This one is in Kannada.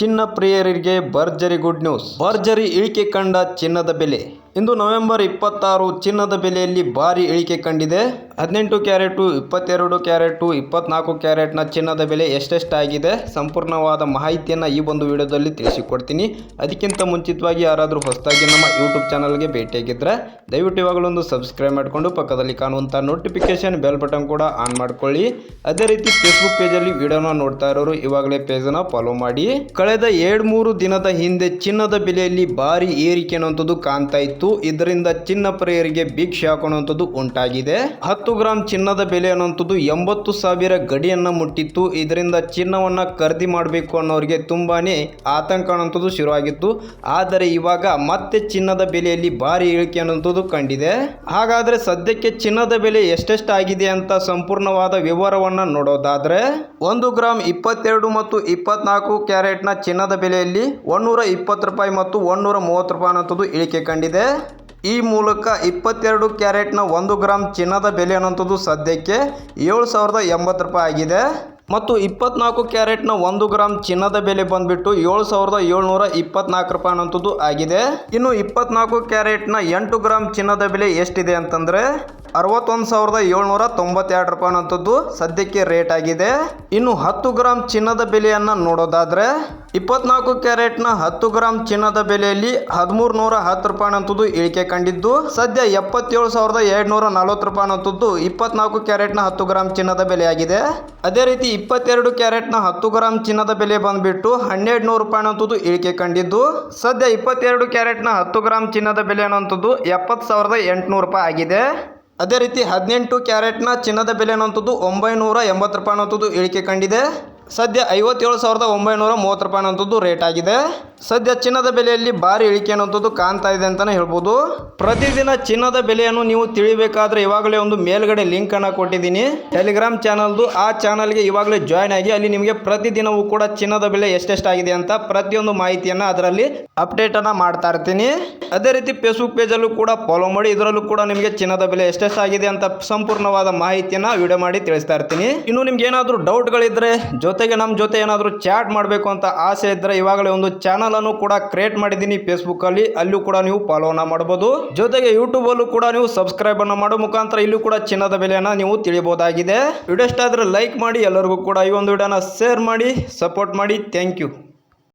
ಚಿನ್ನ ಪ್ರಿಯರಿಗೆ ಭರ್ಜರಿ ಗುಡ್ ನ್ಯೂಸ್ ಭರ್ಜರಿ ಇಳಿಕೆ ಕಂಡ ಚಿನ್ನದ ಬೆಲೆ. ಇಂದು ನವೆಂಬರ್ ಇಪ್ಪತ್ತಾರು ಚಿನ್ನದ ಬೆಲೆಯಲ್ಲಿ ಭಾರಿ ಇಳಿಕೆ ಕಂಡಿದೆ. ಹದಿನೆಂಟು ಕ್ಯಾರೆಟು, ಇಪ್ಪತ್ತೆರಡು ಕ್ಯಾರೆಟು, ಇಪ್ಪತ್ನಾಲ್ಕು ಕ್ಯಾರೆಟ್ನ ಚಿನ್ನದ ಬೆಲೆ ಎಷ್ಟೆಷ್ಟಾಗಿದೆ? ಸಂಪೂರ್ಣವಾದ ಮಾಹಿತಿಯನ್ನು ಈ ಒಂದು ವಿಡಿಯೋದಲ್ಲಿ ತಿಳಿಸಿಕೊಡ್ತೀನಿ. ಅದಕ್ಕಿಂತ ಮುಂಚಿತವಾಗಿ ಯಾರಾದರೂ ಹೊಸದಾಗಿ ನಮ್ಮ ಯೂಟ್ಯೂಬ್ ಚಾನಲ್ಗೆ ಭೇಟಿಯಾಗಿದ್ದರೆ ದಯವಿಟ್ಟು ಇವಾಗಲೊಂದು ಸಬ್ಸ್ಕ್ರೈಬ್ ಮಾಡಿಕೊಂಡು ಪಕ್ಕದಲ್ಲಿ ಕಾಣುವಂಥ ನೋಟಿಫಿಕೇಷನ್ ಬೆಲ್ ಬಟನ್ ಕೂಡ ಆನ್ ಮಾಡ್ಕೊಳ್ಳಿ. ಅದೇ ರೀತಿ ಫೇಸ್ಬುಕ್ ಪೇಜಲ್ಲಿ ವಿಡಿಯೋನ ನೋಡ್ತಾ ಇರೋರು ಇವಾಗಲೇ ಪೇಜನ್ನು ಫಾಲೋ ಮಾಡಿ. ಕಳೆದ ಎರಡು ಮೂರು ದಿನದ ಹಿಂದೆ ಚಿನ್ನದ ಬೆಲೆಯಲ್ಲಿ ಭಾರಿ ಏರಿಕೆ ಅನ್ನುವಂಥದ್ದು ಕಾಣ್ತಾ ಇತ್ತು. ಇದರಿಂದ ಚಿನ್ನ ಪ್ರಿಯರಿಗೆ ಬಿಗ್ ಶಾಕ್ ಉಂಟಾಗಿದೆ. ಹತ್ತು ಗ್ರಾಂ ಚಿನ್ನದ ಬೆಲೆ ಅನ್ನುವಂಥದ್ದು ಎಂಬತ್ತು ಸಾವಿರ ಗಡಿಯನ್ನು ಮುಟ್ಟಿತ್ತು. ಇದರಿಂದ ಚಿನ್ನವನ್ನು ಖರೀದಿ ಮಾಡಬೇಕು ಅನ್ನೋರಿಗೆ ತುಂಬಾ ಆತಂಕ ಅನ್ನುವಂಥದ್ದು ಶುರುವಾಗಿತ್ತು. ಆದರೆ ಇವಾಗ ಮತ್ತೆ ಚಿನ್ನದ ಬೆಲೆಯಲ್ಲಿ ಭಾರಿ ಇಳಿಕೆ ಅನ್ನುವಂಥದ್ದು ಕಂಡಿದೆ. ಹಾಗಾದರೆ ಸದ್ಯಕ್ಕೆ ಚಿನ್ನದ ಬೆಲೆ ಎಷ್ಟೆಷ್ಟಾಗಿದೆ ಅಂತ ಸಂಪೂರ್ಣವಾದ ವಿವರವನ್ನು ನೋಡೋದಾದರೆ, ಒಂದು ಗ್ರಾಮ್ ಇಪ್ಪತ್ತೆರಡು ಮತ್ತು ಇಪ್ಪತ್ನಾಲ್ಕು ಕ್ಯಾರೆಟ್ನ ಚಿನ್ನದ ಬೆಲೆಯಲ್ಲಿ ಒಂದೂರ ಇಪ್ಪತ್ತು ರೂಪಾಯಿ ಮತ್ತು ಒನ್ನೂರ ಮೂವತ್ತು ರೂಪಾಯಿ ಅನ್ನೋಂಥದ್ದು ಇಳಿಕೆ ಕಂಡಿದೆ. ಈ ಮೂಲಕ ಇಪ್ಪತ್ತೆರಡು ಕ್ಯಾರೆಟ್ನ ಒಂದು ಗ್ರಾಮ್ ಚಿನ್ನದ ಬೆಲೆ ಅನ್ನೋಂಥದ್ದು ಸದ್ಯಕ್ಕೆ ಏಳು ಸಾವಿರದ ಎಂಬತ್ತು ರೂಪಾಯಿ ಆಗಿದೆ. ಮತ್ತು ಇಪ್ಪತ್ನಾಲ್ಕು ಕ್ಯಾರೆಟ್ನ ಒಂದು ಗ್ರಾಮ್ ಚಿನ್ನದ ಬೆಲೆ ಬಂದುಬಿಟ್ಟು ಏಳು ಸಾವಿರದ ಏಳ್ನೂರ ಇಪ್ಪತ್ನಾಲ್ಕು ರೂಪಾಯಿ ಅನ್ನೋಂಥದ್ದು ಆಗಿದೆ. ಇನ್ನು ಇಪ್ಪತ್ನಾಲ್ಕು ಕ್ಯಾರೆಟ್ನ ಎಂಟು ಗ್ರಾಮ್ ಚಿನ್ನದ ಬೆಲೆ ಎಷ್ಟಿದೆ ಅಂತಂದರೆ ಅರವತ್ತೊಂದು ಸಾವಿರದ ಏಳ್ನೂರ ತೊಂಬತ್ತೆರಡು ರೂಪಾಯಿ ಅನ್ನೋಂಥದ್ದು ಸದ್ಯಕ್ಕೆ ರೇಟ್ ಆಗಿದೆ. ಇನ್ನು ಹತ್ತು ಗ್ರಾಮ್ ಚಿನ್ನದ ಬೆಲೆಯನ್ನು ನೋಡೋದಾದ್ರೆ ಇಪ್ಪತ್ನಾಲ್ಕು ಕ್ಯಾರೆಟ್ನ ಹತ್ತು ಗ್ರಾಮ್ ಚಿನ್ನದ ಬೆಲೆಯಲ್ಲಿ ಹದಿಮೂರು ನೂರ ಹತ್ತು ರೂಪಾಯಿ ಅಂತದ್ದು ಇಳಿಕೆ ಕಂಡಿದ್ದು, ಸದ್ಯ ಎಪ್ಪತ್ತೇಳು ಸಾವಿರದ ಎರಡುನೂರ ನಲವತ್ತು ರೂಪಾಯಿ ಅಂತದ್ದು ಇಪ್ಪತ್ನಾಲ್ಕು ಕ್ಯಾರೆಟ್ನ ಹತ್ತು ಗ್ರಾಮ್ ಚಿನ್ನದ ಬೆಲೆಯಾಗಿದೆ. ಅದೇ ರೀತಿ ಇಪ್ಪತ್ತೆರಡು ಕ್ಯಾರೆಟ್ನ ಹತ್ತು ಗ್ರಾಮ್ ಚಿನ್ನದ ಬೆಲೆ ಬಂದ್ಬಿಟ್ಟು ಹನ್ನೆರಡು ನೂರು ರೂಪಾಯಿ ಅಂತದ್ದು ಇಳಿಕೆ ಕಂಡಿದ್ದು, ಸದ್ಯ ಇಪ್ಪತ್ತೆರಡು ಕ್ಯಾರೆಟ್ನ ಹತ್ತು ಗ್ರಾಮ್ ಚಿನ್ನದ ಬೆಲೆ ಅನ್ನೋಂಥದ್ದು ಎಪ್ಪತ್ತು ಸಾವಿರದ ಎಂಟುನೂರು ರೂಪಾಯಿ ಆಗಿದೆ. ಅದೇ ರೀತಿ ಹದಿನೆಂಟು ಕ್ಯಾರೆಟ್ನ ಚಿನ್ನದ ಬೆಲೆ ಅನ್ನೋಂಥದ್ದು ಒಂಬೈನೂರ ಎಂಬತ್ತು ರೂಪಾಯಿ ಅನ್ನೋಂಥದ್ದು ಇಳಿಕೆ ಕಂಡಿದೆ. ಸದ್ಯ ಐವತ್ತೇಳು ಸಾವಿರದ ಒಂಬೈನೂರ ಮೂವತ್ತು ರೂಪಾಯಿ ಅನ್ನೋಂಥದ್ದು ರೇಟ್ ಆಗಿದೆ. ಸದ್ಯ ಚಿನ್ನದ ಬೆಲೆಯಲ್ಲಿ ಭಾರಿ ಇಳಿಕೆ ಅನ್ನೋಂಥದ್ದು ಕಾಣ್ತಾ ಇದೆ ಅಂತಲೇ ಹೇಳ್ಬೋದು. ಪ್ರತಿದಿನ ಚಿನ್ನದ ಬೆಲೆಯನ್ನು ನೀವು ತಿಳಿಬೇಕಾದ್ರೆ ಇವಾಗಲೇ ಒಂದು ಮೇಲ್ಗಡೆ ಲಿಂಕನ್ನು ಕೊಟ್ಟಿದ್ದೀನಿ. ಟೆಲಿಗ್ರಾಮ್ ಚಾನಲ್ದು ಆ ಚಾನಲ್ಗೆ ಇವಾಗಲೇ ಜಾಯ್ನ್ ಆಗಿ ಅಲ್ಲಿ ನಿಮಗೆ ಪ್ರತಿದಿನವೂ ಕೂಡ ಚಿನ್ನದ ಬೆಲೆ ಎಷ್ಟೆಷ್ಟಾಗಿದೆ ಅಂತ ಪ್ರತಿಯೊಂದು ಮಾಹಿತಿಯನ್ನು ಅದರಲ್ಲಿ ಅಪ್ಡೇಟನ್ನು ಮಾಡ್ತಾ ಇರ್ತೀನಿ. ಅದೇ ರೀತಿ ಫೇಸ್ಬುಕ್ ಪೇಜಲ್ಲೂ ಕೂಡ ಫಾಲೋ ಮಾಡಿ, ಇದರಲ್ಲೂ ಕೂಡ ನಿಮಗೆ ಚಿನ್ನದ ಬೆಲೆ ಎಷ್ಟೆಷ್ಟಾಗಿದೆ ಅಂತ ಸಂಪೂರ್ಣವಾದ ಮಾಹಿತಿಯನ್ನು ವಿಡಿಯೋ ಮಾಡಿ ತಿಳಿಸ್ತಾ ಇರ್ತೀನಿ. ಇನ್ನು ನಿಮ್ಗೆ ಏನಾದರೂ ಡೌಟ್ಗಳಿದ್ರೆ ಜೊತೆಗೆ ನಮ್ಮ ಜೊತೆ ಏನಾದರೂ ಚಾಟ್ ಮಾಡಬೇಕು ಅಂತ ಆಸೆ ಇದ್ದರೆ ಇವಾಗಲೇ ಒಂದು ಚಾನಲನ್ನು ಕೂಡ ಕ್ರಿಯೇಟ್ ಮಾಡಿದ್ದೀನಿ ಫೇಸ್ಬುಕ್ಕಲ್ಲಿ ಅಲ್ಲೂ. ಕೂಡ ನೀವು ಫಾಲೋನ ಮಾಡ್ಬೋದು. ಜೊತೆಗೆ ಯೂಟ್ಯೂಬಲ್ಲೂ ಕೂಡ ನೀವು ಸಬ್ಸ್ಕ್ರೈಬ್ ಅನ್ನು ಮಾಡೋ. ಮುಖಾಂತರ ಇಲ್ಲೂ ಕೂಡ ಚಿನ್ನದ ಬೆಲೆಯನ್ನು ನೀವು ತಿಳಿಯಬಹುದಾಗಿದೆ. ವಿಡಿಯೋ ಇಷ್ಟ ಆದರೆ ಲೈಕ್ ಮಾಡಿ, ಎಲ್ಲರಿಗೂ ಕೂಡ ಈ ಒಂದು ವಿಡಿಯೋನ ಶೇರ್ ಮಾಡಿ ಸಪೋರ್ಟ್ ಮಾಡಿ. Thank you